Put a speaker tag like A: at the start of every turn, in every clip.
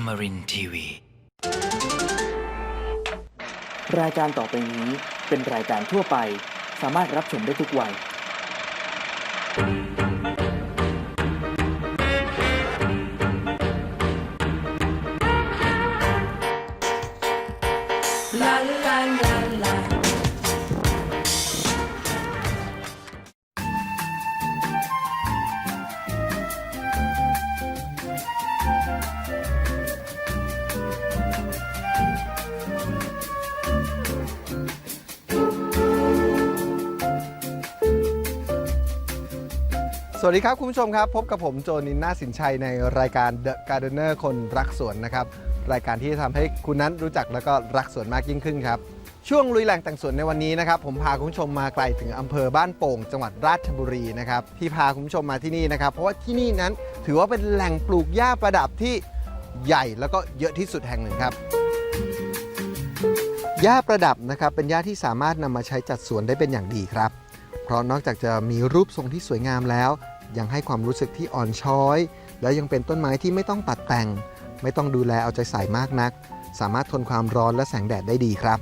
A: Amarin TV
B: รายการต่อไปนี้เป็นรายการทั่วไป สามารถรับชมได้ทุกวัย
C: วัสดีครับ คุณผู้ชมครับ พบกับผมโจนินนาสินชัยในรายการ The Gardener คนรักสวนนะครับ รายการที่จะทำให้คุณนั้นรู้จักแล้วก็รักสวนมากยิ่งขึ้นครับ ช่วงลุยแหล่งแต่งสวนในวันนี้นะครับ ผมพาคุณผู้ชมมาไกลถึงอำเภอบ้านโป่ง จังหวัดราชบุรีนะครับที่พาคุณผู้ชมมาที่นี่นะครับ เพราะว่าที่นี่นั้นถือว่าเป็นแหล่งปลูกหญ้าประดับที่ใหญ่แล้วก็เยอะที่สุดแห่งหนึ่งครับหญ้าประดับนะครับเป็นหญ้าที่สามารถนำมาใช้จัดสวนได้เป็นอย่างดีครับ เพราะนอกจากจะมีรูปทรงที่สวยงามแล้ว ยังให้ความรู้สึกที่อ่อนช้อย และยังเป็นต้นไม้ที่ไม่ต้องตัดแต่ง ไม่ต้องดูแลเอาใจใส่มากนัก สามารถทนความร้อนและแสงแดดได้ดีครับ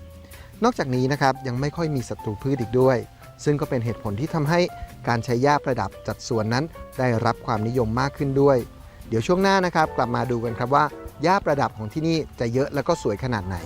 C: นอกจากนี้นะครับยังไม่ค่อยมีศัตรูพืชอีกด้วย ซึ่งก็เป็นเหตุผลที่ทำให้การใช้หญ้าประดับจัดสวนนั้น ได้รับความนิยมมากขึ้นด้วย เดี๋ยวช่วงหน้านะครับ กลับมาดูกันครับว่าหญ้าประดับของที่นี่จะเยอะแล้วก็สวยขนาดไหน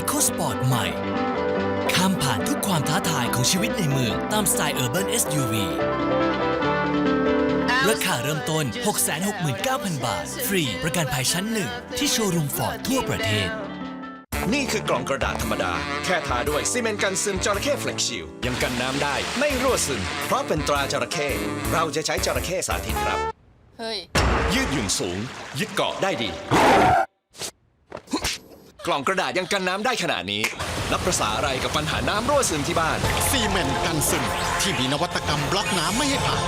A: Ford EcoSport ใหม่ข้ามผ่านทุกความท้าทายของชีวิตในเมืองตามสไตล์ Urban SUV ราคาเริ่มต้น 669,000 บาท ฟรี ประกันภัยชั้นหนึ่ง ที่โชว์รูมฟอร์ดทั่วประเทศ
D: นี่คือกล่องกระดาษธรรมดา แค่ทาด้วยซีเมนต์กันซึมจระเข้เฟล็กชิลยังกันน้ำได้ ไม่รั่วซึม เพราะเป็นตราจระเข้เราจะใช้จระเข้สาธิตครับ
E: เฮ้ย
D: ยืดหยุ่นสูง ยึดเกาะได้ดี กล่องกระดาษยังกันน้ำได้ขนาดนี้นับประษาอะไรกับปัญหาน้ำรั่วซึมที่บ้าน
F: ซีเมนต์กันซึมที่มีนวัตกรรมบล็อกน้ำไม่ให้ผ่าน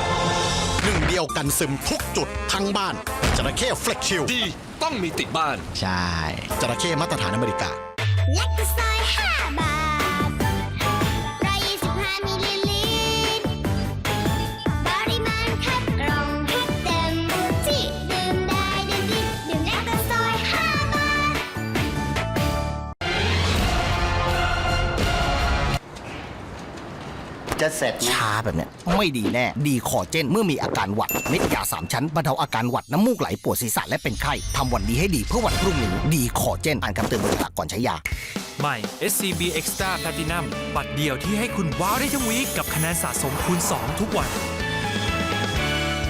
F: หนึ่งเดียวกันซึมทุกจุดทั้งบ้านจระเข้เฟล็กชิล
D: ดีต้องมีติดบ้าน
F: ใช่จระเข้มาตรฐานอเมริกา
G: ยักษ์กระซอย5บาท
H: จะเสร็จไหม
F: ชาแบบเนี้ยไม่ดีแน่ ดีคอเจนเมื่อมีอาการหวัดเม็ดยาสามชั้นบรรเทาอาการหวัดน้ำมูกไหลปวดศีรษะและเป็นไข้ทำวันดีให้ดีเพื่อวันพรุ่งนี้ดีคอเจนอ่านคำเตือนบนฉลากก่อนใช้ยา
I: ใหม่ SCB Extra Platinum บัตรเดียวที่ให้คุณว้าวได้ทั้งวีคกับคะแนนสะสมคูณ 2 ทุกวัน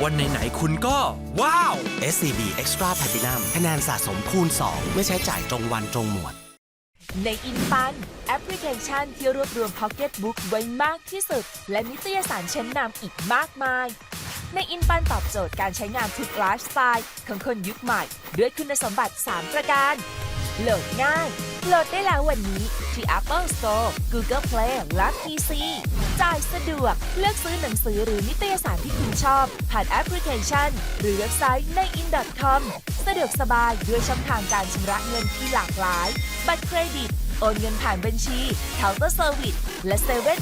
I: วันไหนๆคุณก็ ว้าว
F: SCB Extra Platinum คะแนนสะสมคูณ2ไม่ใช้จ่ายตรงวันตรงหมวด
E: ในอินฟันแอปพลิเคชันที่รวบรวมพ็อกเก็ตบุ๊กไว้มากที่สุด และนิตยสารชั้นนำอีกมากมาย ในอินฟันตอบโจทย์การใช้งานทุกไลฟ์สไตล์ของคนยุคใหม่ ด้วยคุณสมบัติ 3 ประการ โหลดง่าย โหลดได้แล้ววันนี้ ที่ Apple Store Google Play และ PC จ่ายสะดวก เลือกซื้อหนังสือหรือนิตยสารที่คุณชอบ ผ่านแอปพลิเคชัน หรือเว็บไซต์ใน in.com สะดวกสบายด้วยช่องทางการชำระเงินที่หลากหลาย บัตรเครดิต โอนเงินผ่านบัญชีเคาน์เตอร์เซอร์วิสและ7 e เ e ่ e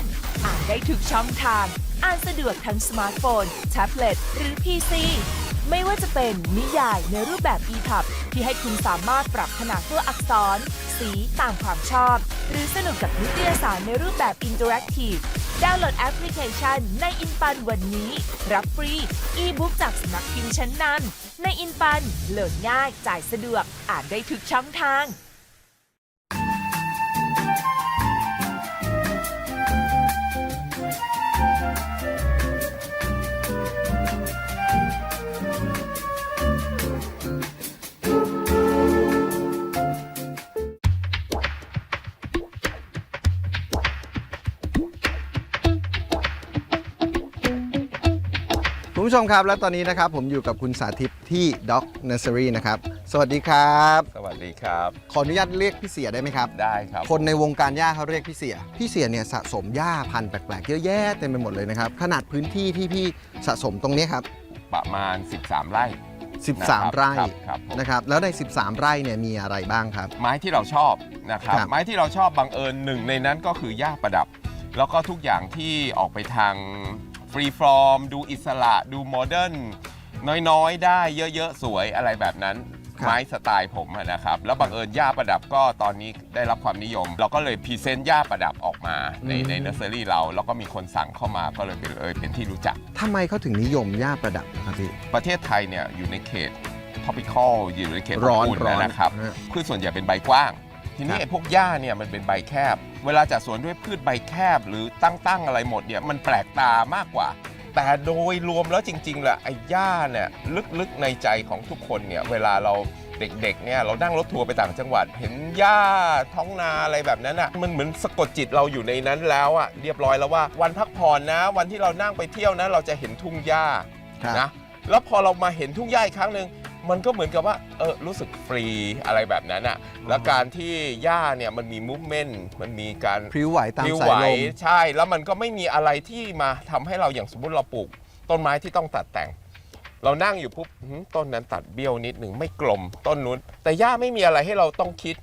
E: ออ่านได้ทุกช่องทาง อ่านสะดวกทั้งสมาร์ทโฟน แท็บเล็ต หรือ PC ไม่ว่าจะเป็นนิยายในรูปแบบ EPUB ที่ให้คุณสามารถปรับขนาดตัวอักษร สีตามความชอบ หรือสนุกกับนิตยสารในรูปแบบ Interactive ดาวน์โหลดแอปพลิเคชันในอินปันวันนี้ รับฟรี อีบุ๊กจากสำนักพิมพ์ชั้นนำในอินปันโหลดง่ายจ่ายสะดวกอ่านได้ทุกช่องทาง
C: ผู้ชมครับ และตอนนี้นะครับผมอยู่กับคุณสาธิตที่ Dog Nursery นะครับ สวัสดีครับ
J: สวัส
H: วัสดีครับ
C: ขออนุญาตเรียกพี่เสียได้ไหมครับ
H: ได้ครับ
C: คนในวงการหญ้าเขาเรียกพี่เสีย พี่เสียเนี่ยสะสมหญ้าพันธุ์แปลกๆเยอะแยะเต็มไปหมดเลยนะครับ ขนาดพื้นที่ที่พี่สะสมตรงเนี้ยครับ
H: ประมาณ 13 ไร่
C: 13 ไร่
H: ครับครับผม
C: นะครับ แล้วใน 13 ไร่เนี่ยมีอะไรบ้างครับ
H: ไม้ที่เราชอบนะครับ
C: ครับ
H: ไม้ที่เราชอบบังเอิญหนึ่งในนั้นก็คือหญ้าประดับ แล้วก็ทุกอย่างที่ออกไปทางฟ รีฟอร์ม ดูอิสระดูโมเดิร์นน้อยๆ ได้เยอะๆ สวยอะไรแบบนั้น
C: ครับ
H: ไม้สไตล์ผมอะนะครับ แล้วบังเอิญหญ้าประดับก็ตอนนี้ได้รับความนิยม เราก็เลยพรีเซนต์หญ้าประดับออกมาในในเนอร์เซอรี่เรา แล้วก็มีคนสั่งเข้ามาก็เลยเป็นเอยเป็นที่รู้จัก
C: ทำไมเขาถึงนิยมหญ้าประดับนะครับพี่
H: ประเทศไทยเนี่ยอยู่ในเขต tropical อยู่ในเขต
C: ร้อน
H: อุ่น
C: ร้อน
H: นะครับ
C: ฮะ
H: พืชส่วนใหญ่เป็นใบกว้าง ทีนี้
C: ครับ
H: ไอ้พวกหญ้าเนี่ยมันเป็นใบแคบ เวลาจัดสวนด้วยพืชใบแคบ หรือตั้งๆอะไรหมดเนี่ยมันแปลกตามากกว่า แต่โดยรวมแล้วจริงๆแหละไอ้หญ้าเนี่ยลึกๆในใจของทุกคนเนี่ยเวลาเราเด็กๆเนี่ยเรานั่งรถทัวร์ไปต่างจังหวัด เห็นหญ้าท้องนาอะไรแบบนั้นอะมันเหมือนสะกดจิตเราอยู่ในนั้นแล้วอะเรียบร้อยแล้วว่าวันพักผ่อนนะ วันที่เรานั่งไปเที่ยวนะ เราจะเห็นทุ่งหญ้า
C: ครับ
H: นะแล้วพอเรามาเห็นทุ่งหญ้าอีกครั้งหนึ่ง มันก็เหมือนกับว่าเออรู้สึกฟรีอะไรแบบนั้นอะแล้วการที่หญ้าเนี่ยมันมีมูฟเมนต์มันมีการ
C: พริ้วไหวตาม
H: พลิ้ว
C: สา
H: ไหวย
C: ลม
H: ใช่ แล้วมันก็ไม่มีอะไรที่มาทำให้เราอย่างสมมติเราปลูก ต้นไม้ที่ต้องตัดแต่ง เรานั่งอยู่ปุ๊บหืมต้นนั้นตัดเบี้ยวนิดหนึ่งไม่กลมต้นนู้น แต่หญ้าไม่มีอะไรให้เราต้องคิด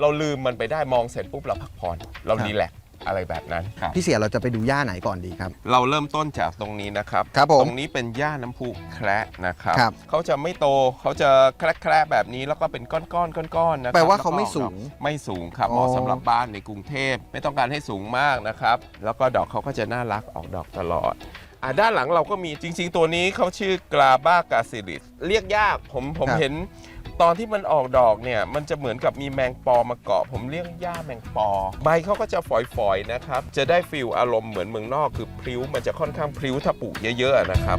H: เราลืมมันไปได้มองเสร็จปุ๊บเราพักผ่อนเรา
C: ครับ
H: รีแลกซ์ อะไรแบบนั้นครับ
C: พี่เสียเราจะไปดูหญ้าไหนก่อนดีครับ
H: เราเริ่มต้นจากตรงนี้นะครับ
C: ครับผม
H: ตรงนี้เป็นหญ้าน้ำพุแคระนะครับ
C: ครับ
H: เขาจะไม่โตเขาจะแคระๆแบบนี้แล้วก็เป็นก้อนๆก้อนๆนะครับ
C: แปลว่า
H: ล้ก็
C: เขาไม่สูง
H: ดอกไม่สูงครับ
C: อ๋อ
H: เหมาะสำหรับบ้านในกรุงเทพไม่ต้องการให้สูงมากนะครับ แล้วก็ดอกเขาก็จะน่ารักออกดอกตลอด อะด้านหลังเราก็มีจริง ๆ ตัวนี้เขาชื่อกราบ้ากาซิลิสเรียกยากผมผม
C: ครับ
H: เห็น ตอนที่มันออกดอกเนี่ย มันจะเหมือนกับมีแมงปอมาเกาะ ผมเรียกหญ้าแมงปอ ใบเขาก็จะฝอยๆนะครับ จะได้ฟิลอารมณ์เหมือนเมืองนอกคือพริ้วมันจะค่อนข้างพริ้วถ้าปลูกเยอะๆนะครับ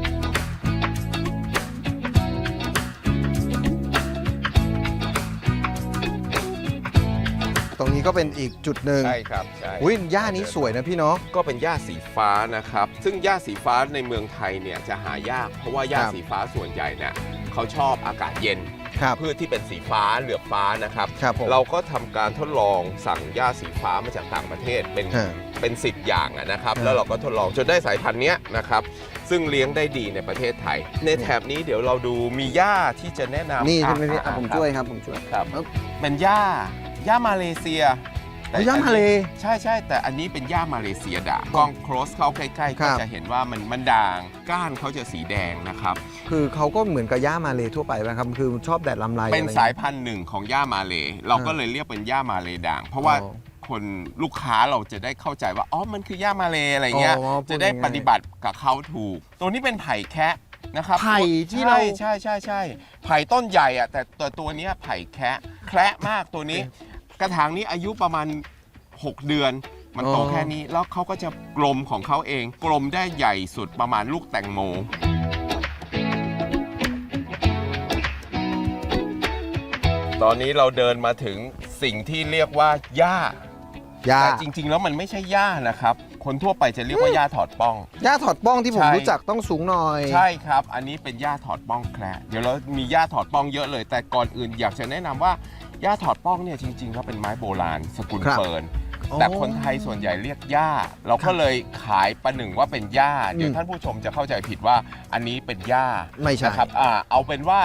C: ก็เป็นอีกจุดหนึ่ง
H: ใช่ครับใช่
C: อุ้ยหญ้านี้สวยนะพี่เนาะ
H: ก็เป็นหญ้าสีฟ้านะครับ ซึ่งหญ้าสีฟ้าในเมืองไทยเนี่ยจะหายาก เพราะว่าหญ้า
C: ครับ
H: สีฟ้าส่วนใหญ่เนี่ยเขาชอบอากาศเย็น
C: ครับ
H: พืชที่เป็นสีฟ้าเหลือบฟ้านะครับ
C: ครับผม
H: เราก็ทำการทดลองสั่งหญ้าสีฟ้ามาจากต่างประเทศเป็น
C: ฮะ
H: เป็น10อย่างอะนะครับ
C: ฮะ
H: แล้วเราก็ทดลองจนได้สายพันธุ์เนี้ยนะครับ ซึ่งเลี้ยงได้ดีในประเทศไทย ในแถบนี้เดี๋ยวเราดูมีหญ้าที่จะแนะนำ
C: นี่ใช่ไหมพี่
H: อะ
C: อะผม
H: ครับ
C: ช่วยครับผมช่วย
H: ครับ
C: ครับ
H: เป็นหญ้า หญ้ามาเลเซีย
C: อ๋อหญ้ามาเล
H: ใช่ใช่แต่อันนี้เป็นหญ้ามาเลเซียด่างกล้องโครสเข้าใกล้ๆ
C: ครั
H: ก็
C: บ
H: จะเห็นว่ามันมันด่าง ก้านเขาจะสีแดงนะครับ
C: คือเขาก็เหมือนกับหญ้ามาเลยทั่วไปนะครับ คือชอบแดดลำไร
H: เป็น
C: อะไร
H: สายพันธุ์หนึ่งของหญ้ามาเล เราก็เลยเรียกเป็นหญ้ามาเลด่าง เพราะว่า
C: อ๋อ
H: คนลูกค้าเราจะได้เข้าใจว่าอ๋อมันคือหญ้ามาเลอะไรเงี้ย
C: อ๋อพูด
H: จะได้
C: ง่ายๆ
H: ปฏิบัติกับเขาถูก ตัวนี้เป็นไผ่แคะนะครับ
C: ไผ่ที่เรา
H: ใช่ใช่ใช่ใช่ไผ่ต้นใหญ่อะแต่ตัวตัวเนี้ยไผ่แคะแคระมากตัวนี้ กระถางนี้อายุประมาณ 6 เดือน มันโต
C: อ๋อ
H: แค่นี้แล้วเขาก็จะกลมของเขาเอง กลมได้ใหญ่สุดประมาณลูกแตงโม ตอนนี้เราเดินมาถึงสิ่งที่เรียกว่าหญ้า
C: หญ้า
H: แต่จริง ๆ แล้วมันไม่ใช่หญ้านะครับ คนทั่วไปจะเรียกว่าหญ้าถอดป้อง
C: หญ้าถอดป้องที่ผม
H: ใช่
C: รู้จักต้องสูงหน่อย
H: ใช่ครับ อันนี้เป็นหญ้าถอดป้องแคระเดี๋ยวเรามีหญ้าถอดป้องเยอะเลย แต่ก่อนอื่นอยากจะแนะนำว่า หญ้าถอดป้องเนี่ยจริงๆแล้วเป็นไม้โบราณสกุล
C: ครับ
H: เฟิร์น
C: อ๋อ
H: แต่คนไทยส่วนใหญ่เรียกหญ้า เราก็เลยขายประหนึ่งว่าเป็นหญ้าเดี๋ยว
C: อืม
H: ท่านผู้ชมจะเข้าใจผิดว่าอันนี้เป็นหญ้า
C: ไม่ใช่
H: นะครับอ่าเอาเป็นว่า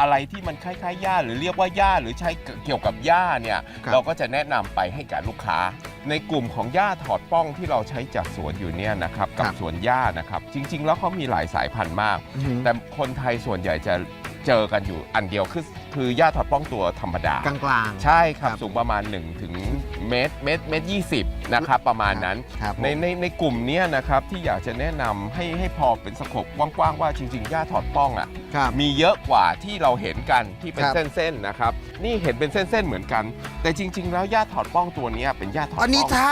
H: อะไรที่มันคล้ายๆหญ้าหรือเรียกว่าหญ้าหรือใช้เกี่ยวกับหญ้าเนี่ย
C: ครับ
H: เราก็จะแนะนำไปให้กับลูกค้า ในกลุ่มของหญ้าถอดป้องที่เราใช้จากสวนอยู่เนี่ยนะครับกับ
C: ครับ
H: สวนหญ้านะครับจริง ๆ แล้วเขามีหลายสายพันธุ์มาก
C: อื้อหือ
H: แต่คนไทยส่วนใหญ่จะ เจอกันอยู่อันเดียวคือคือหญ้าถอดป้องตัวธรรมดา
C: กลางๆ
H: ใช่ครับ
C: ครับ
H: สูงประมาณ1ถึงเมตรเมตรเมตรยี่สิบนะครับประมาณนั้น
C: ครับผม
H: ในในในกลุ่มเนี้ยนะครับที่อยากจะแนะนำให้ให้พอเป็นสโคปกว้างๆว่าจริงๆหญ้าถอดป้องอะ
C: ครับ
H: มีเยอะกว่าที่เราเห็นกันที่เป็น
C: ครับ
H: เส้นๆนะครับนี่เห็นเป็นเส้นๆเหมือนกัน แต่จริง ๆ แล้วหญ้าถอดป้องตัวเนี้ยเป็นหญ้าถอดป้
C: อั
H: อนง
C: นี้ถ้า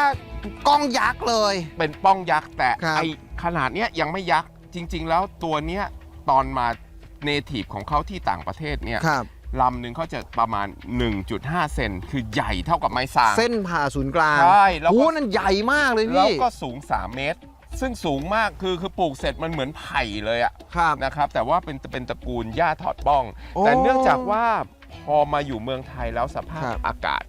C: กล้องยักษ์เลย
H: เป็นป้องยักษ์แต่
C: ครับ
H: ไอขนาดเนี้ยยังไม่ยักษ์จริง ๆ แล้วตัวเนี้ยตอนมา เนทีฟของเขาที่ต่างประเทศเนี่ย
C: ครับ
H: ลำหนึ่งเขาจะประมาณ 1.5 เซนคือใหญ่เท่ากับไม้สาง
C: เส้นผ่าศูนย์กลาง
H: ใช่แล้วก็
C: โอ้นั่นใหญ่มากเลย
H: แล้ว
C: พี่
H: ก็สูง 3 เมตร ซึ่งสูงมากคือคือปลูกเสร็จมันเหมือนไผ่เลยอะ
C: ครับ
H: นะครับแต่ว่าเป็นเป็นตระกูลหญ้าถอดป้อง
C: โอ้
H: แต่เนื่องจากว่าพอมาอยู่เมืองไทยแล้วสภาพ
C: ครับ
H: อากาศ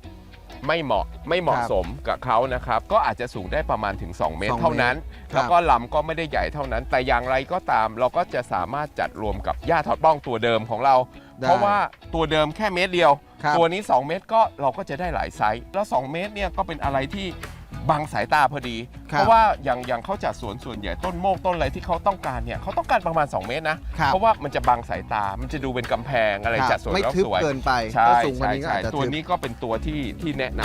H: ไม่เหมาะไม่เหมาะ
C: ครับ
H: สมกับเขานะครับ ก็อาจจะสูงได้ประมาณถึง 2 เมต
C: ส
H: ร
C: อง
H: เท่านั้น
C: เมตร
H: แล้วก็ลำก็ไม่ได้ใหญ่เท่านั้น แต่อย่างไรก็ตามเราก็จะสามารถจัดรวมกับหญ้าถอดป้องตัวเดิมของเรา
C: ได้
H: เพราะว่าตัวเดิมแค่เมตรเดียว
C: ครับ
H: ตัวนี้ 2 เมตรก็เราก็จะได้หลายไซส์แล้ว 2 เมตรเนี่ยก็เป็นอะไรที่ บังสายตาพอดี
C: ครับ
H: เพราะว่าอย่างอย่างเขาจัดสวนส่วนใหญ่ต้นโมกต้นอะไรที่เขาต้องการเนี่ยเขาต้องการประมาณ 2 เมตรนะ
C: ครับ
H: เพราะว่ามันจะบังสายตา มันจะดูเป็นกำแพงอะไร
C: ครับ
H: จัดสวน
C: ไม่
H: แล้ว
C: ทึบ
H: สวย
C: เกินไป
H: ใช่
C: ถ้าสูงกว่า
H: ใช่
C: นี้ก็
H: ใช่
C: อาจจะ
H: ตัว
C: ทึบ
H: นี้ก็เป็นตัวที่ที่แนะน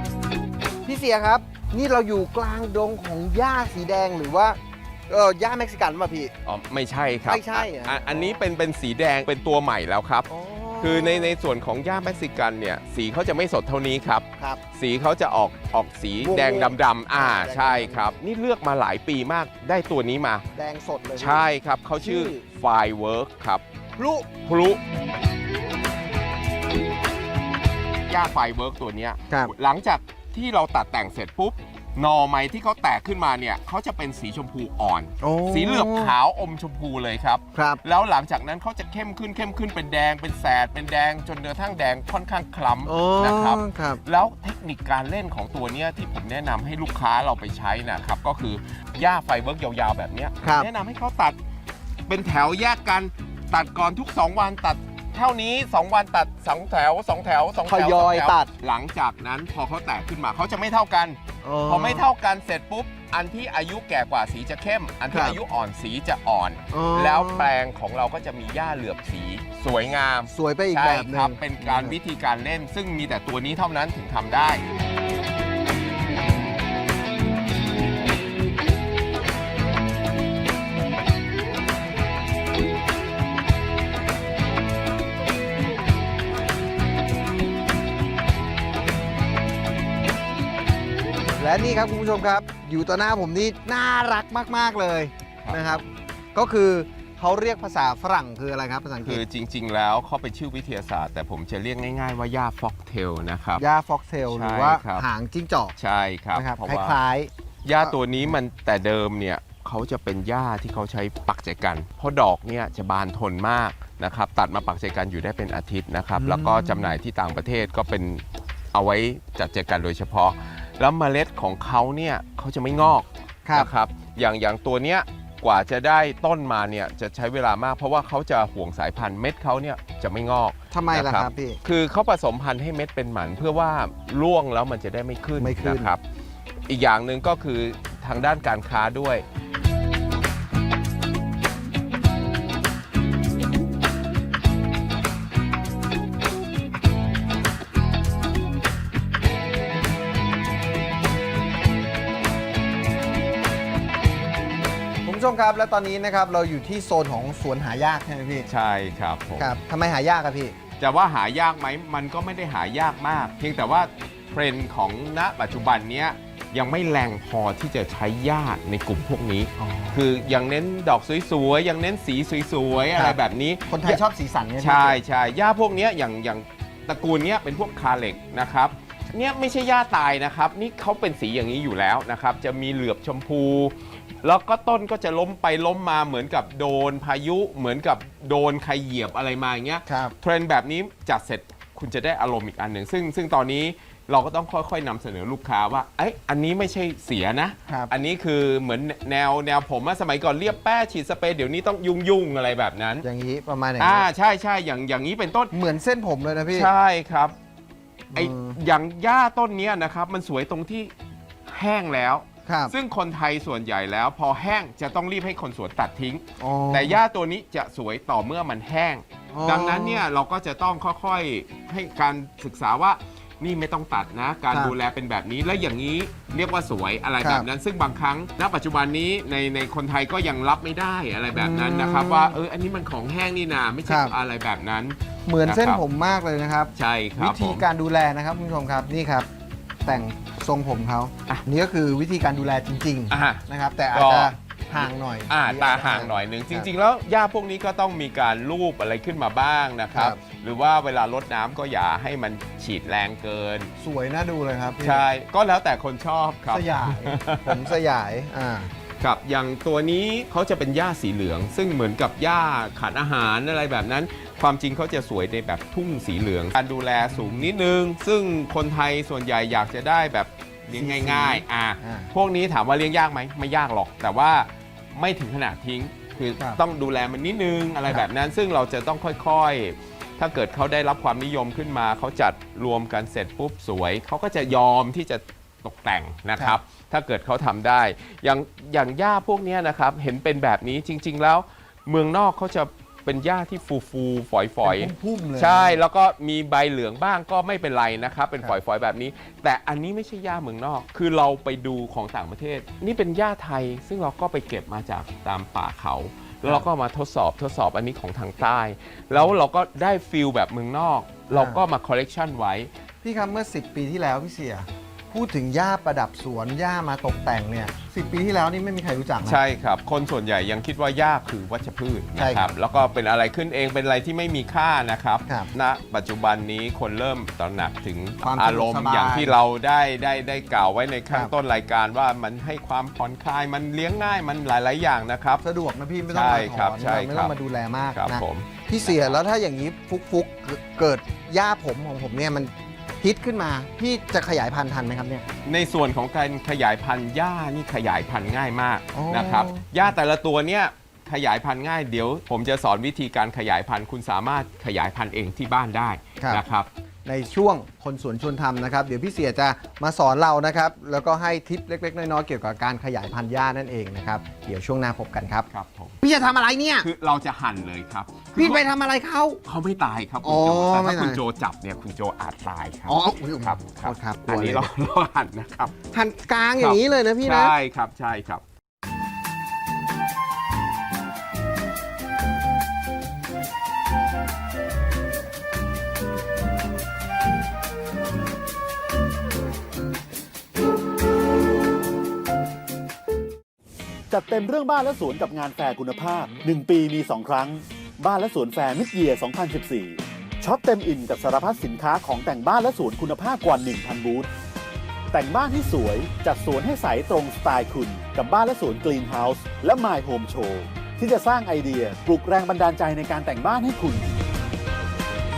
H: ำ
C: พี่เสียครับ นี่เราอยู่กลางดงของหญ้าสีแดงหรือว่าเออหญ้าเม็กซิกันป่ะพี่
H: อ๋อไม่ใช่ครับ
C: ไม่ใช่เหรอ
H: อะอันนี้เป็นเป็นสีแดงเป็นตัวใหม่แล้วครับ คือในในส่วนของหญ้าเม็กซิกันเนี่ยสีเขาจะไม่สดเท่านี้ครับ
C: ครับ
H: สีเขาจะออกออกสี
C: ม่วงๆ
H: แดงดำๆอ่า
C: แดงดำ
H: ใช่ครับ นี่เลือกมาหลายปีมากได้ตัวนี้มา
C: แดงสดเลย
H: ใช่ครับเขาชื่อ
C: ชื่อ
H: Firework ครับ
C: พลุ
H: พลุหญ้า Firework ตัวเนี้ย
C: ครับ
H: หลังจากที่เราตัดแต่งเสร็จปุ๊บ หนอไม้ที่เขาแตกขึ้นมาเนี่ยเขาจะเป็นสีชมพูอ่อน
C: โอ้
H: สีเหลือบขาวอมชมพูเลยครับ
C: ครับ
H: แล้วหลังจากนั้นเขาจะเข้มขึ้นเข้มขึ้นเป็นแดงเป็นแสด เป็นแดงจนกระทั่งแดงค่อนข้างคล้
C: โอ้ำ
H: นะครับ
C: ครับ
H: แล้วเทคนิคการเล่นของตัวเนี้ยที่ผมแนะนำให้ลูกค้าเราไปใช้นะครับ ก็คือหญ้าไฟเบิร์กยาวๆแบบเนี้ย
C: ครับ
H: แนะนำให้เขาตัดเป็นแถวแยกกันตัดก่อนทุก 2 วันตัด เท่านี้ 2 วันตัด2แถว2แถว2
C: ท
H: แถวย
C: อย
H: สงแถว
C: ตัด
H: หลังจากนั้นพอเขาแตกขึ้นมาเขาจะไม่เท่ากัน พอไม่เท่ากันเสร็จปุ๊บ อันที่อายุแก่กว่าสีจะเข้ม อันที่
C: ครับ
H: อายุอ่อนสีจะอ่อน
C: อ๋อ
H: แล้วแปลงของเราก็จะมีหญ้าเหลือบสี สวยงาม
C: สวยไปอีก
H: ใช่
C: แบบหนึง
H: ครับเป็นการวิธีการเล่น ซึ่งมีแต่ตัวนี้เท่านั้นถึงทำได้
C: และนี่ครับคุณผู้ชมครับ อยู่ต่อหน้าผมนี่น่ารักมากๆเลย
H: ครับ
C: นะครับ ก็คือเขาเรียกภาษาฝรั่งคืออะไรครับภาษาอังกฤ
H: คื
C: ษ
H: อจริง ๆ แล้วเขาเป็นชื่อวิทยาศาสตร์ แต่ผมจะเรียกง่าย ๆ ว่าหญ้าฟอกเทลนะครับ
C: หญ้าฟ็อกเทล
H: ใช่
C: หรือว่า
H: ครับ
C: หางจิ้งจอก
H: ใช่ครับ
C: นะครับ
H: เพราะ
C: ค
H: ว่า
C: ล้าย
H: หญ้าตัวนี้มันแต่เดิมเนี่ยเขาจะเป็นหญ้าที่เขาใช้ปักใจกัน เพราะดอกเนี่ยจะบานทนมากนะครับ ตัดมาปักใจกันอยู่ได้เป็นอาทิตย์นะครับแล้วก็จำหน่ายที่ต่างประเทศก็เป็นเอาไว้จัดแจกันโดยเฉพาะ แล้วเมล็ดของเขาเนี่ยเขาจะไม่งอก
C: ๆครับ
H: นะครับ อย่างอย่างตัวเนี้ยกว่าจะได้ต้นมาเนี่ยจะใช้เวลามาก เพราะว่าเขาจะห่วงสายพันธุ์เม็ดเขาเนี่ยจะไม่งอก
C: ทำไมล่ะ
H: นะครับ
C: พี่
H: คือเขาผสมพันธุ์ให้เม็ดเป็นหมันเพื่อว่าร่วงแล้วมันจะได้ไม่ขึ้น
C: ไม่ขึ้น
H: นะครับ อีกอย่างหนึ่งก็คือทางด้านการค้าด้วย
C: ชมครับ และตอนนี้นะครับเราอยู่ที่โซนของสวนหายากใช่ไหมพี่
H: ใช่ครับผม
C: ครับทำไมหายากครับพี่
H: จะว่าหายากไหมมันก็ไม่ได้หายากมาก เพียงแต่ว่าเทรนด์ของณปัจจุบันเนี้ยยังไม่แรงพอที่จะใช้หญ้าในกลุ่มพวกนี้ คือยังเน้นดอกสวยๆยังเน้นสีสวยๆอะไรแบบนี้
C: คนไทยชอบสีสันเนี่ย
H: ใช่ใช่หญ้าพวกเนี้ยอย่างอย่างตระกูลเนี้ยเป็นพวกคาเหล็กนะครับเนี่ยไม่ใช่หญ้าตายนะครับ นี่เขาเป็นสีอย่างนี้อยู่แล้วนะครับ จะมีเหลือบชมพู แล้วก็ต้นก็จะล้มไปล้มมาเหมือนกับโดนพายุเหมือนกับโดนใครเหยียบอะไรมาอย่างเงี้ย
C: ครับ
H: เทรนด์แบบนี้จัดเสร็จคุณจะได้อารมณ์อีกอันหนึ่งซึ่งซึ่งตอนนี้เราก็ต้องค่อยๆนำเสนอลูกค้าว่าเอ้ยอันนี้ไม่ใช่เสียนะ
C: ครับ
H: อันนี้คือเหมือนแนวแนวผมอะสมัยก่อนเรียบแป้ฉีดสเปรย์เดี๋ยวนี้ต้องยุ่งยุ่งๆอะไรแบบนั้น
C: อย่างนี้ประมาณอย่าง
H: อ่า
C: นี้
H: ใช่ใช่อย่างอย่างนี้เป็นต้น
C: เหมือนเส้นผมเลยนะพี่
H: ใช่ครับไอ
C: อืม
H: อย่างหญ้าต้นเนี้ยนะครับ มันสวยตรงที่แห้งแล้ว
C: ครับ
H: ซึ่งคนไทยส่วนใหญ่แล้ว พอแห้งจะต้องรีบให้คนสวนตัดทิ้ง
C: อ๋อ
H: แต่หญ้าตัวนี้จะสวยต่อเมื่อมันแห้ง
C: อ๋อ
H: ดังนั้นเนี่ยเราก็จะต้องค่อยๆให้การศึกษาว่านี่ไม่ต้องตัดนะ การ
C: ครับ
H: ดูแลเป็นแบบนี้และอย่างนี้เรียกว่าสวยอะไร
C: ครั
H: แบบบนั้น ซึ่งบางครั้งณปัจจุบันนี้ในในคนไทยก็ยังรับไม่ได้อะไรแบบนั้นนะครับ
C: อืม
H: ว่าเอออันนี้มันของแห้งนี่นาไม่ใช่
C: ครับ
H: อะไรแบบนั้น
C: เหมือนเส้น
H: นะครับ
C: ผมมากเลยนะครับ
H: ใช่ครั
C: วิ
H: บ
C: ธี
H: ผม
C: การดูแลนะครับคุณผู้ชมครับนี่ครับ แต่ง ทรงผมเขา
H: อะ
C: นี่ก็คือวิธีการดูแลจริง
H: อะ
C: ๆนะครับ แต่อาจ
H: ก็
C: จะห่างหน่อย
H: อ่าตาห่างหน่อยหนึ่งจริง ๆ แล้วหญ้าพวกนี้ก็ต้องมีการลูบอะไรขึ้นมาบ้างนะครับ
C: ครับ
H: หรือว่าเวลารดน้ำก็อย่าให้มันฉีดแรงเกิน
C: สวยน่าดูเลยครับพี่
H: ใช่ก็แล้วแต่คนชอบครับ
C: สยาย ผมสยายอ่า
H: ครับอย่างตัวนี้เขาจะเป็นหญ้าสีเหลือง ซึ่งเหมือนกับหญ้าขาดอาหารอะไรแบบนั้น ความจริงเขาจะสวยในแบบทุ่งสีเหลือง การดูแลสูงนิดนึง ซึ่งคนไทยส่วนใหญ่อยากจะได้แบบเลี้ยงง่าย ๆ อะ
C: อ่า
H: พวกนี้ถามว่าเลี้ยงยากไหมไม่ยากหรอก แต่ว่าไม่ถึงขนาดทิ้ง คือ
C: ครับ
H: ต้องดูแลมันนิดนึงอะไรแบบนั้น ซึ่งเราจะต้องค่อยๆ ถ้าเกิดเขาได้รับความนิยมขึ้นมา เขาจัดรวมกันเสร็จปุ๊บสวย เขาก็จะยอมที่จะตกแต่งนะครับถ้าเกิดเขาทำได้ อย่างอย่างหญ้าพวกเนี้ยนะครับ เห็นเป็นแบบนี้จริง ๆ แล้ว เมืองนอกเขาจะ เป็นหญ้าที่ฟูฟูๆฝอยฝอยๆ
C: เป็นพุ่มๆเลย
H: ใช่แล้วก็มีใบเหลืองบ้างก็ไม่เป็นไรนะครับ เป็นฝอยๆแบบนี้ แต่อันนี้ไม่ใช่หญ้าเมืองนอก คือเราไปดูของต่างประเทศ นี่เป็นหญ้าไทย ซึ่งเราก็ไปเก็บมาจากตามป่าเขา แล้วเราก็มาทดสอบทดสอบอันนี้ของทางใต้ แล้วเราก็ได้ฟิลแบบเมืองนอก เราก็มาคอลเลกชันไว้
C: พี่ครับเมื่อ 10 ปีที่แล้วพี่เสีย พูดถึงหญ้าประดับสวนหญ้ามาตกแต่งเนี่ยสิปีที่แล้วนี่ไม่มีใครรู้จักนะ
H: ใช่ครับ คนส่วนใหญ่ยังคิดว่าหญ้าคือวัชพืช
C: ใช่
H: นะค
C: ครั
H: รับบแล้วก็เป็นอะไรขึ้นเองเป็นอะไรที่ไม่มีค่านะครับ
C: ครับ
H: ณปัจจุบันนี้คนเริ่มตระหนักถึง
C: ความ
H: อารม
C: สะดวกส
H: ณ์
C: บาย
H: อย่างที่เราได้ได้ได้กล่าวไว้ในข้าง
C: ครับ
H: ต้นรายการว่ามันให้ความผ่อนคลายมันเลี้ยงง่ายมันหลาย ๆ อย่างนะครับ
C: สะดวกนะพี่ไม่ต้อง
H: ใช่
C: มาถ
H: ครั
C: อบน
H: ใช่
C: ไม่
H: ครั
C: ต้
H: บ
C: องมาดูแลมาก
H: ครับ
C: นะ
H: ผม
C: พี่เสียแล้วถ้าอย่างนี้ฟุกฟุกๆเกิดหญ้าผมของผมเนี่ยมัน ฮิตขึ้นมา พี่จะขยายพันธุ์ทันไหมครับเนี่ย
H: ในส่วนของการขยายพันธุ์หญ้านี่ขยายพันธุ์ง่ายมาก
C: อ๋อ
H: นะครับหญ้าแต่ละตัวเนี่ยขยายพันธุ์ง่ายเดี๋ยว ผมจะสอนวิธีการขยายพันธุ์คุณสามารถขยายพันธุ์เองที่บ้านได้นะครับ
C: ในช่วงคนสวนชวนทำนะครับ เดี๋ยวพี่เสียจะมาสอนเรานะครับ แล้วก็ให้ทิปเล็ก ๆ น้อยๆเกี่ยวกับการขยายพันธุ์หญ้านั่นเองนะครับเดี๋ยวช่วงหน้าพบกันครับ
H: ครับผม
C: พี่จะทำอะไรเนี่ย
H: คือเราจะหั่นเลยครับ
C: พี่ไปทำอะไรเขา
H: เขาไม่ตายครับ
C: อ๋
H: คุณ
C: อ
H: โจแต่
C: ไม่
H: ถ้า
C: ตาย
H: คุณโจจับเนี่ยคุณโจอาจตายครั
C: อ๋ออุ๊ย
H: ครับ
C: โทษครับ
H: อันนี้
C: กลั
H: เรา
C: วเลย
H: เราหั่นนะครับ
C: หั่นกลางอย่างนี้เลยนะพี่นะ
H: ใช่ครับใช่ครับ
J: จัดเต็มเรื่องบ้านและสวนกับงานแฟร์คุณภาพ 1 ปีมี 2 ครั้ง บ้านและสวนแฟร์มิดเยีย2014 ช็อปเต็มอิ่มกับสารพัดสินค้าของแต่งบ้านและสวนคุณภาพกว่า 1,000 บูธ แต่งบ้านให้สวย จัดสวนให้ใสตรงสไตล์คุณ กับบ้านและสวนกรีนเฮาส์และ My Home Show ที่จะสร้างไอเดียปลุกแรงบันดาลใจในการแต่งบ้านให้คุณ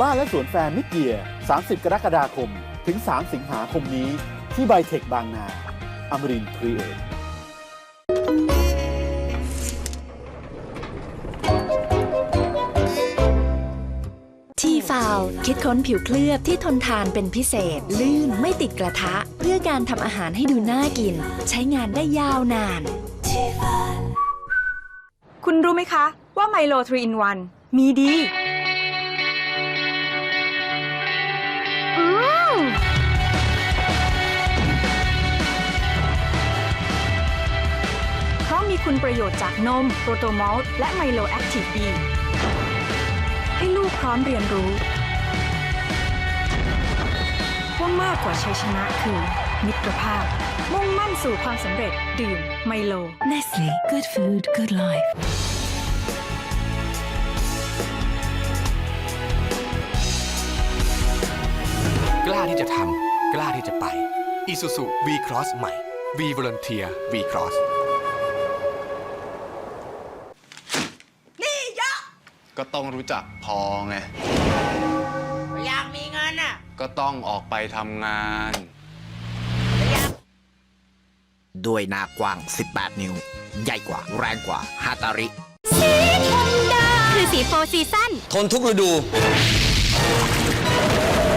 J: บ้านและสวนแฟร์มิดเยีย30 กรกฎาคม ถึง 3 สิงหาคมนี้ที่ไบเทคบางนาอมรินทร์ครีเอท
K: คิดค้นผิวเคลือบที่ทนทานเป็นพิเศษ ลื่นไม่ติดกระทะ เพื่อการทำอาหารให้ดูน่ากิน ใช้งานได้ยาวนาน
L: คุณรู้ไหมคะว่าไมโล3 in 1มีดี เพราะมีคุณประโยชน์จากนม โปรโตมอลและไมโลแอคทีฟบีให้ลูกพร้อมเรียนรู้ ว่ามากกว่าชัยชนะคือ มิตรภาพ มุ่งมั่นสู่ความสำเร็จ ดื่มไมโล
K: Nestle Good Food Good Life
M: กล้าที่จะทำกล้าที่จะไป Isuzu V-Cross ใหม่ V Volunteer V-Cross
N: ก็ต้องรู้จักพอไง
O: ก็
N: ต้องออกไปทำงาน
F: ด้วยหน้ากว้าง 18 นิ้ว ใหญ่กว่าแรงกว่าฮาตาริ
G: คือสีโฟซีซั่น
F: ทนทุกฤดู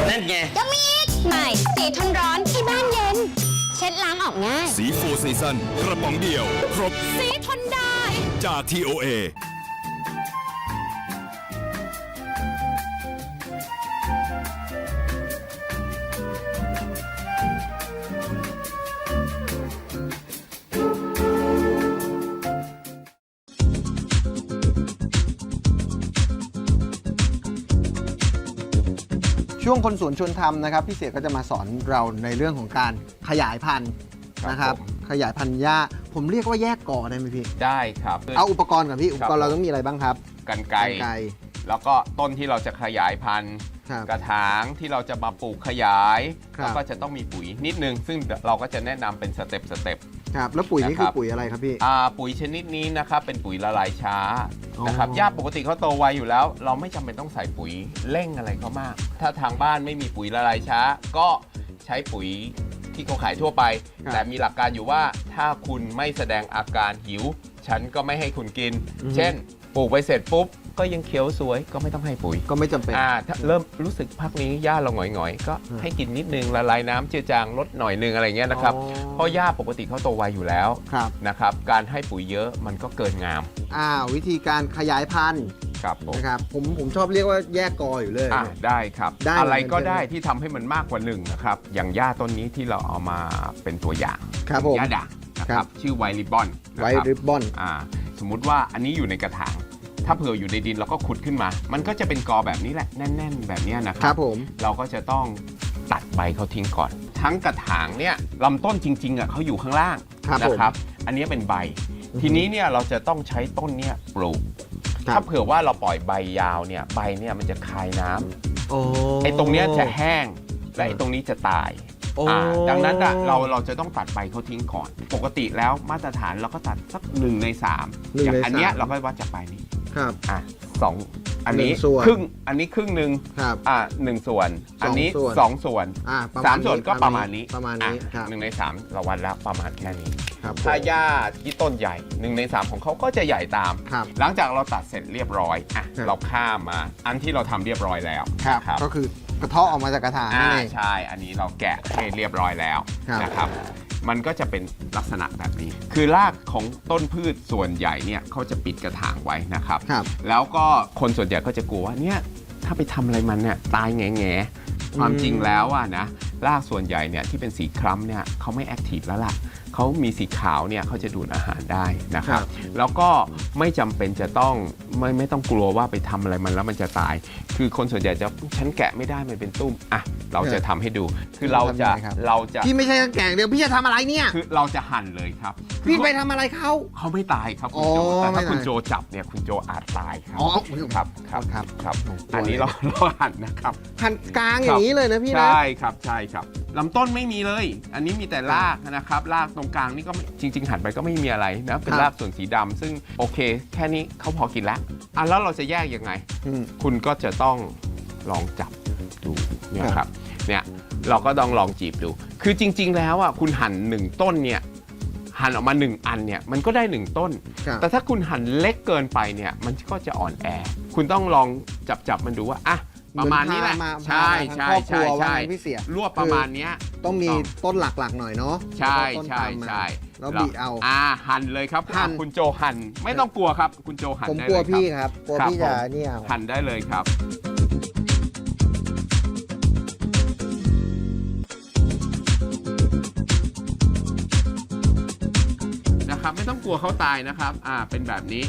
F: นั่นไง
G: ยังมีอีกใหม่สีทนร้อนที่บ้านเย็น เช็ดล้างออกง่าย
P: สีโฟซีซันกระป๋องเดียว ครบ
G: สีทนได้
P: จาก TOA
C: วงคนสวนชวนทำนะครับพี่เสียก็จะมาสอนเราในเรื่องของการขยายพันธุ์นะครับ
H: ผม
C: ขยายพันธุ์หญ้าผมเรียกว่าแยกกอได้ไหมพี่
H: ได้ครับ
C: เอาอุปกรณ์ก่อนพี่อุปกรณ์
H: ครับ
C: เราต้องมีอะไรบ้างครับ
H: กันไกร
C: รรไกร
H: แล้วก็ต้นที่เราจะขยายพันธุ์
C: ครับ
H: กระถางที่เราจะมาปลูกขยาย
C: ครับ
H: แล้วก็จะต้องมีปุ๋ยนิดนึง ซึ่งเราก็จะแนะนำเป็นสเต็ปสเต็ป
C: ครับ แล้วปุ๋ยนี่
H: นะค
C: คื
H: รั
C: อบ ปุ๋ยอะไรครับพี่
H: อ่าปุ๋ยชนิดนี้นะครับเป็นปุ๋ยละลายช้า นะครับหญ้าปกติเขาโตไวอยู่แล้ว เราไม่จำเป็นต้องใส่ปุ๋ยเร่งอะไรเขามาก ถ้าทางบ้านไม่มีปุ๋ยละลายช้า ก็ใช้ปุ๋ยที่เขาขายทั่วไป
C: ครับ
H: แต่มีหลักการอยู่ว่าถ้าคุณไม่แสดงอาการหิว ฉันก็ไม่ให้คุณกิน
C: อือฮึ
H: เช่นปลูกไปเสร็จปุ๊บ ก็ยังเขียวสวยก็ไม่ต้องให้ปุ๋ย
C: ก็ไม่จำเป็น
H: อ่าถ้าเริ่มรู้สึกพักนี้หญ้าเราหงอยๆ ก็ให้กินนิดนึงละลายน้ำเจือจางลดหน่อยนึงอะไรเงี้ยนะครับ
C: อ๋อ
H: เพราะหญ้าปกติเขาโตไวอยู่แล้ว
C: ครับ
H: นะครับ การให้ปุ๋ยเยอะมันก็เกินงาม
C: อ่าวิธีการขยายพันธุ์
H: ครับผม
C: นะครับผมผมชอบเรียกว่าแยกกออยู่เลย
H: อะได้ครับ
C: ได้
H: อะไรก็
C: เหมือนกัน
H: ได้ที่ทำให้มันมากกว่าหนึ่งนะครับ อย่างหญ้าต้นนี้ที่เราเอามาเป็นตัวอย่าง
C: ครับผม
H: หญ้าด่างนะค
C: ครั
H: รับ บชื่อไวริบอน
C: ไวริบบอน
H: อ่าสมมุติว่าอันนี้อยู่ในกระถาง ถ้าเผื่ออยู่ในดินเราก็ขุดขึ้นมา มันก็จะเป็นกอแบบนี้แหละแน่น ๆ แบบเนี้ยนะค
C: ค
H: รั
C: รับผม
H: เราก็จะต้องตัดใบเขาทิ้งก่อน ทั้งกระถางเนี่ยลำต้นจริงๆอะเขาอยู่ข้างล่าง
C: ครับ
H: นะ
C: ผม
H: ครับ อันนี้เป็นใบ
C: อือฮึ
H: ทีนี้เนี่ยเราจะต้องใช้ต้นเนี่ยปลูก
C: ครับ
H: ถ้าเผื่อว่าเราปล่อยใบยาวเนี่ยใบเนี่ยมันจะคายน้ำ
C: โอ้
H: ไอ้ตรงเนี้ยจะแห้ง และไอ้ตรงนี้จะตาย
C: โอ้
H: อ่าดังนั้นน่ะเราเราจะต้องตัดใบเขาทิ้งก่อน ปกติแล้วมาตรฐานเราก็ตัดสักหนึ่งในสาม
C: หนึ่ง
H: อย่าง
C: ใน
H: อันเนี้ย
C: สาม
H: เราก็วัดจากใบนี้
C: ครับ
H: อะสองอันนี้
C: หนึ่งส่วน
H: ครึ่งอันนี้ครึ่งหนึ่ง
C: ครับ
H: อะหนึ่งส่วน อันนี้
C: สองส่วน
H: สองส่วน
C: อ่าประ
H: สาม
C: ณ
H: ส่วนก็ประมาณนี้
C: ประมาณนี้
H: อะ
C: ครับ
H: หนึ่งในสามเราวัดแล้วประมาณแค่นี้
C: ครับ
H: ถ้าหญ้าที่ต้นใหญ่หนึ่งในสามของเขาก็จะใหญ่ตาม
C: ครับ
H: หลังจากเราตัดเสร็จเรียบร้อยอะ
C: ครับ
H: เราข้ามมาอันที่เราทำเรียบร้อยแล้ว
C: ครับ
H: ครับ
C: ก็คือกระเทาะออกมาจากกระถางนั่
H: อ่าน
C: เอง
H: ใช่ อันนี้เราแกะให้เรียบร้อยแล้ว
C: ครับ
H: นะครับ มันก็จะเป็นลักษณะแบบนี้ คือรากของต้นพืชส่วนใหญ่เนี่ยเขาจะปิดกระถางไว้นะครับ
C: ครับ
H: แล้วก็คนส่วนใหญ่ก็จะกลัวว่าเนี่ยถ้าไปทำอะไรมันเนี่ยตายแง่แง่ๆความจริงแล้วอะนะรากส่วนใหญ่เนี่ยที่เป็นสีคล้ำเนี่ยเขาไม่แอคทีฟแล้วล่ะ เขามีสีขาวเนี่ยเขาจะดูดอาหารได้นะครับ แล้วก็ไม่จำเป็นจะต้องไม่ไม่ต้องกลัวว่าไปทำอะไรมันแล้วมันจะตาย คือคนส่วนใหญ่จะฉันแกะไม่ได้มันเป็นตุ้มอะเราจะทำให้ดู คือเราจะ
C: ทำยังไงครับ
H: เราจะ
C: พี่ไม่ใช่แกงเดียวพี่จะทำอะไรเนี่ย
H: คือเราจะหั่นเลยครับ
C: พี่ไปทำอะไรเขา
H: เขาไม่ตายครับคุ
C: อ๋
H: ณ
C: อ
H: โจแต่
C: ไม่
H: ถ้า
C: ตาย
H: คุณโจจับเนี่ยคุณโจอาจตายครับ
C: อ๋อ
H: ครับครับ
C: ครับ
H: ครับ
C: ผมกลัว
H: อันนี้เราเราหั่นนะครับ
C: หั่นกลางอย่างนี้เลยนะพี่นะ
H: ใช่ครับใช่ครับลำต้นไม่มีเลย อันนี้มีแต่รากนะครับรากตรงกลางนี่ก็ไม่จริง ๆ หั่นไปก็ไม่มีอะไรนะเป็น
C: ครับ
H: รากส่วนสีดำซึ่งโอเค แค่นี้เขาพอกินแล้วอะแล้วเราจะแยกยังไง
C: อืม
H: คุณก็จะต้องลองจับดูเนี่ยครับเนี่ยเราก็ต้องลองจีบดู คือจริง ๆ แล้วอะคุณหั่นหนึ่งต้นเนี่ยหั่นออกมาหนึ่งอันเนี่ยมันก็ได้หนึ่งต้น
C: ครับ
H: แต่ถ้าคุณหั่นเล็กเกินไปเนี่ยมันก็จะอ่อนแอ คุณต้องลองจับจับมันดูว่าอะ ประมาณนี้แหละ
C: เหมือนพามา
H: ใช่
C: พา
H: ใช่
C: ครอบครั
H: ใช่
C: วว่า
H: ใช่
C: งั้นพี่เสีย
H: รวบประมาณเนี้ย
C: ต้องมี
H: ถูก
C: ต้นหลักๆหน่อยเนาะ
H: ใช่
C: แล้วก็ต้น
H: ใช่
C: ตามมา
H: ใช่
C: แล้วบีเอา
H: อ่าหั่นเลยครับ
C: หั่น
H: คุณโจหั่นไม่ต้องกลัวครับ คุณโจหั่น
C: ผม
H: ได้
C: กลัว
H: เลย
C: พี่ครับกลัว
H: ครับ
C: พี่จะ
H: ผม
C: เนี่ยเอา
H: หั่นได้เลยครับ นะครับ ไม่ต้องกลัวเขาตายนะครับ อ่า เป็นแบบนี้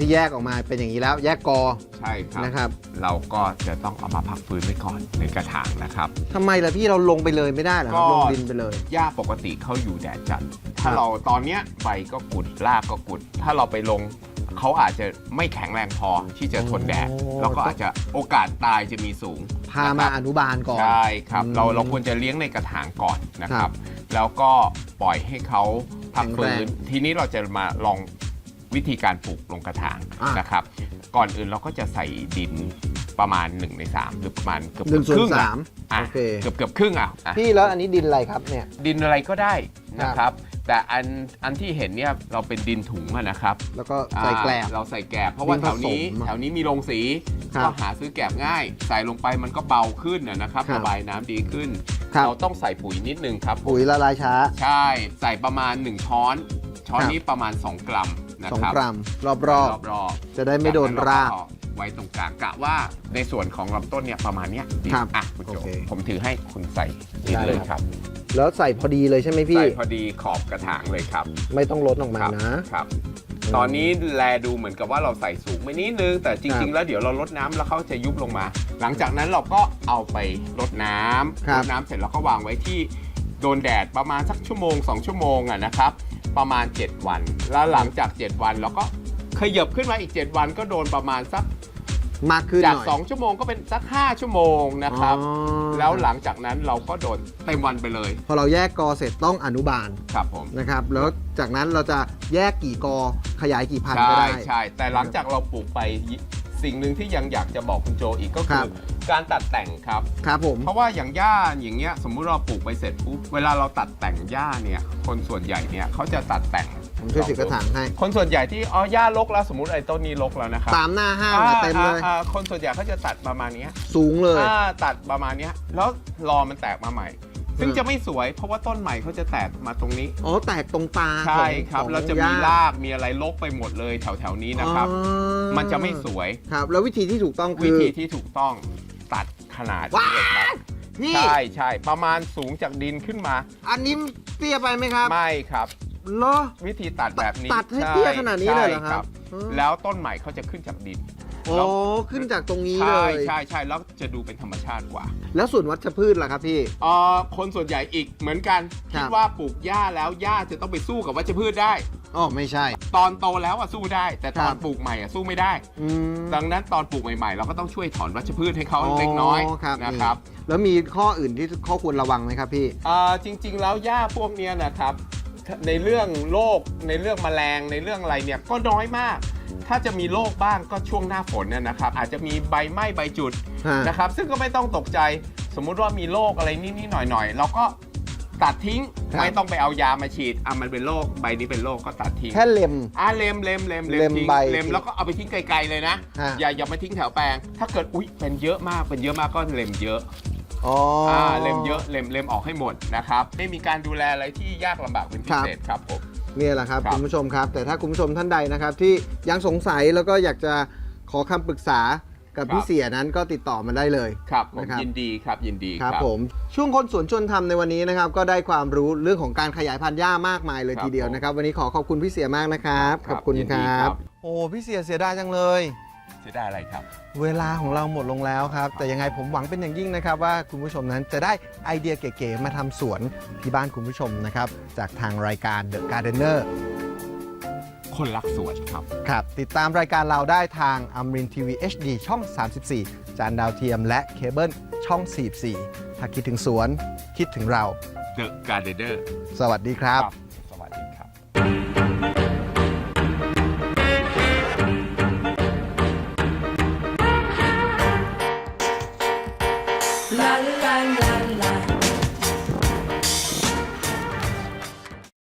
C: พี่แยกออกมาเป็นอย่างนี้แล้ว แยกกอ
H: ใช่ครับ
C: นะครับ
H: เราก็จะต้องเอามาพักฟื้นไว้ก่อนในกระถางนะครับ
C: ทำไมล่ะพี่เราลงไปเลยไม่ได้เหรอครับลงดินไปเลย
H: หญ้าปกติเขาอยู่แดดจัด ถ้า
C: ครับ
H: เราตอนเนี้ยใบก็กุดรากก็กุด ถ้าเราไปลงเขาอาจจะไม่แข็งแรงพอที่จะทนแดด
C: โอ้
H: แล้วก็อาจจะโอกาสตายจะมีสูง
C: พามาอนุบาลก่อน
H: ใช่ครับ
C: อืม
H: เราเราควรจะเลี้ยงในกระถางก่อนนะค
C: ครั
H: รับ
C: บ
H: แล้วก็ปล่อยให้เขา พัก
C: แข็
H: ฟื้
C: งแร
H: น
C: ง
H: ทีนี้เราจะมาลองวิธีการปลูกลงกระถาง
C: อะ
H: นะครับ ก่อนอื่นเราก็จะใส่ดินประมาณ 1 ใน 3 หรือประมาณเกือบ
C: หนึ่งส่วน
H: ครึ่งอะ
C: สาม
H: อะ
C: โอเค
H: เกือบเกือบครึ่งอะอะ
C: พี่แล้วอันนี้ดินอะไรครับเนี่ย
H: ดินอะไรก็ได้นะครับ แต่อันอันที่เห็นเนี่ยเราเป็นดินถุงอะนะครับ
C: แล้วก็ใส่แกลบ
H: อ่าเราใส่แกลบเพราะว่า
C: ดิน
H: แถวนี้
C: ผสมอะ
H: แถวนี้มีโรงสี
C: ครับ
H: ก็หาซื้อแกลบง่าย ใส่ลงไปมันก็เบาขึ้นอะนะครับ
C: ครับ
H: ระบายน้ำดีขึ้น
C: ครับ
H: เราต้องใส่ปุ๋ยนิดนึงครับ
C: ปุ๋ยละลายช้า
H: ใช่ใส่ประมาณ 1 ช้อน ช้อน
C: ครับ
H: นี้ประมาณ 2 กรัมนะ
C: สอง
H: ครับ
C: กรัมรอบ
H: รอบ รอบ
C: ๆ จะได้ไม่โดนราก
H: จนั้นเก็ไว้ตรงกลางกะว่าในส่วนของลำต้นเนี่ยประมาณเนี้ยดี
C: ครับ
H: อะคุณโจ
C: โอเค
H: ผมถือให้คุณใส่ดิน
C: ได้
H: เลย
C: ครับ
H: ครับ
C: แล้วใส่พอดีเลยใช่ไหมพี่
H: ใส่พอดีขอบกระถางเลยครับ
C: ไม่ต้องลดออกมา
H: ครับ
C: นะ
H: ครับ ตอนนี้แลดูเหมือนกับว่าเราใส่สูงไปนิดนึง แต่จริง ๆ แล้วเดี๋ยวเราลดน้ำแล้วเขาจะยุบลงมา หลังจากนั้นเราก็เอาไปลดน้ำ
C: ครับ
H: ลดน้ำเสร็จแล้วก็วางไว้ที่โดนแดดประมาณสักชั่วโมง 2 ชั่วโมงอะนะครับ ประมาณ 7 วัน แล้วหลังจาก 7 วันเราก็ขยับขึ้นมาอีก 7 วันก็โดนประมาณสัก
C: มากขึ้น
H: จาก
C: หน่อย
H: 2 ชั่วโมงก็เป็นสัก 5 ชั่วโมงนะครับ
C: อ๋อ
H: แล้วหลังจากนั้นเราก็โดนเต็มวันไปเลย
C: พอเราแยกกอเสร็จต้องอนุบาล
H: ครับผม
C: นะครับแล้วจากนั้นเราจะแยกกี่กอขยายกี่พันธุ์ก็
H: ใช่
C: ได้
H: ใช่แต่หลังจากเราปลูกไปสิ่งหนึ่งที่ยังอยากจะบอกคุณโจอีกก็
C: ค
H: คื
C: รั
H: อบ การตัดแต่งครับ
C: ครับผม
H: เพราะว่าอย่างหญ้าอย่างเงี้ยสมมุติเราปลูกไปเสร็จปุ๊บเวลาเราตัดแต่งหญ้าเนี่ยคนส่วนใหญ่เนี่ยเขาจะตัดแต่ง
C: ผมช่วยถือกระถางให้
H: คนส่วนใหญ่ที่อ๋อหญ้ารกแล้วสมมติไอ้ต้นนี้รกแล้วนะครับ
C: ตามหน้าห้างอะเต็มเลย
H: อ่าอ่าคนส่วนใหญ่เขาจะตัดประมาณเนี้ย
C: สูงเลย
H: อ่าตัดประมาณเนี้ยแล้วรอมันแตกมาใหม่ ซึ่ง
C: อืม
H: จะไม่สวยเพราะว่าต้นใหม่เขาจะแตกมาตรงนี้
C: อ๋อแตกตรงตา
H: ใช่
C: ของ
H: ครับ
C: ของ
H: แล้วจะ
C: ห
H: มี
C: ญ้
H: รากมีอะไรลกไปหมดเลยแถวแถวๆนี้นะครับ
C: อ๋อ
H: มันจะไม่สวย
C: ครับ แล้ววิธีที่ถูกต้องคื
H: วิ
C: อ
H: ธีที่ถูกต้องตัดขนาด
C: ว้า
H: นี้เลยครับ
C: พี่
H: ใช่ใช่ประมาณสูงจากดินขึ้นมา
C: อันนี้เตี้ยไปไหมครับ
H: ไม่ครับ
C: เหรอ
H: วิธีตัดแบบนี้
C: ตัดให้
H: ช่
C: เตี้ยขนาดนี้เลยเหรอ
H: ใช่
C: ครับอืม
H: แล้วต้นใหม่เขาจะขึ้นจากดิน
C: โอ้
H: แล้ว
C: ขึ้นจากตรงนี้เล
H: ใช่
C: ย
H: ใช่ใช่แล้วจะดูเป็นธรรมชาติกว่า
C: แล้วส่วนวัชพืชล่ะครับพี่
H: เอ่อคนส่วนใหญ่อีกเหมือนกัน
C: ครั
H: คิ
C: บ
H: ดว่าปลูกหญ้าแล้วหญ้าจะต้องไปสู้กับวัชพืชได้
C: อ๋อไม่ใช่
H: ตอนโตแล้วอะสู้ได้ แต่ตอ
C: ครั
H: น
C: บ
H: ปลูกใหม่อะสู้ไม่ได้
C: อืม
H: ดังนั้นตอนปลูกใหม่ๆ เราก็ต้องช่วยถอนวัชพืชให้เขาเล็กน้อย
C: ครับ
H: นะครับ
C: แล้วมีข้ออื่นที่ข้อควรระวังไหมครับพี่
H: เอ่อจริงๆแล้วหญ้าพวกเนี้ยนะครับ ในเรื่องโรคในเรื่องแมลงในเรื่องอะไรเนี่ยก็น้อยมาก ถ้าจะมีโรคบ้างก็ช่วงหน้าฝนเนี่ยนะครับ อาจจะมีใบไหม้ใบจุด
C: ฮะ
H: นะครับ ซึ่งก็ไม่ต้องตกใจ สมมุติว่ามีโรคอะไรนิดๆหน่อยๆเราก็ตัดทิ้ง
C: ครับ
H: ไม่ต้องไปเอายามาฉีดอะมันเป็นโรคใบนี้เป็นโรคก็ตัดทิ้ง
C: แค่เล็ม
H: อะเล็มเล็มเล็ม
C: เล็ม
H: ทิ้ง
C: ใบ
H: เล็มแล้วก็เอาไปทิ้งไกลๆเลยนะ
C: ฮะ
H: อย่าอย่ามาทิ้งแถวแปลง ถ้าเกิดอุ๊ยเป็นเยอะมากเป็นเยอะมากก็เล็มเยอะ
C: อ๋ออ
H: อ่า เล็มเยอะเล็มเล็มออกให้หมดนะครับ ไม่มีการดูแลอะไรที่ยากลำบากเป็นพิเศษครับผม
C: เนี่ยแหละครับ
H: ครับ
C: คุณผู้ชมครับ แต่ถ้าคุณผู้ชมท่านใดนะครับ ที่ยังสงสัยแล้วก็อยากจะขอคำปรึกษากับพี่เสียนั้นก็ติดต่อมาได้เลย
H: ครับผม
C: นะครับ
H: ยินดีครับยินดี
C: ครับผมช่วงคนสวนชวนทำในวันนี้นะครับ ก็ได้ความรู้เรื่องของการขยายพันธุ์หญ้ามากมายเลย
H: ครับ
C: ทีเดียวนะครับ วันนี้ขอขอบคุณพี่เสียมากนะครับ
H: ค
C: ข
H: รับ
C: อบคุณ
H: ยิน
C: ค
H: ดี
C: รั
H: ครับ บ
C: โอ้พี่เสียเสียดายจังเลย
H: จะได้อะไรครับ
C: เวลาของเราหมดลงแล้วครับ แต่ยังไงผมหวังเป็นอย่างยิ่งนะครับ ว่าคุณผู้ชมนั้นจะได้ไอเดียเก๋ๆมาทำสวนที่บ้านคุณผู้ชมนะครับ จากทางรายการ The Gardener
H: คนรักสวนครับ
C: ครับ ติดตามรายการเราได้ทางอมรินทีวี HD ช่อง 34 จานดาวเทียมและเคเบิลช่อง 44 ถ้าคิดถึงสวน คิดถึงเรา
H: The Gardener
C: สวัสดีครับ
H: สวัส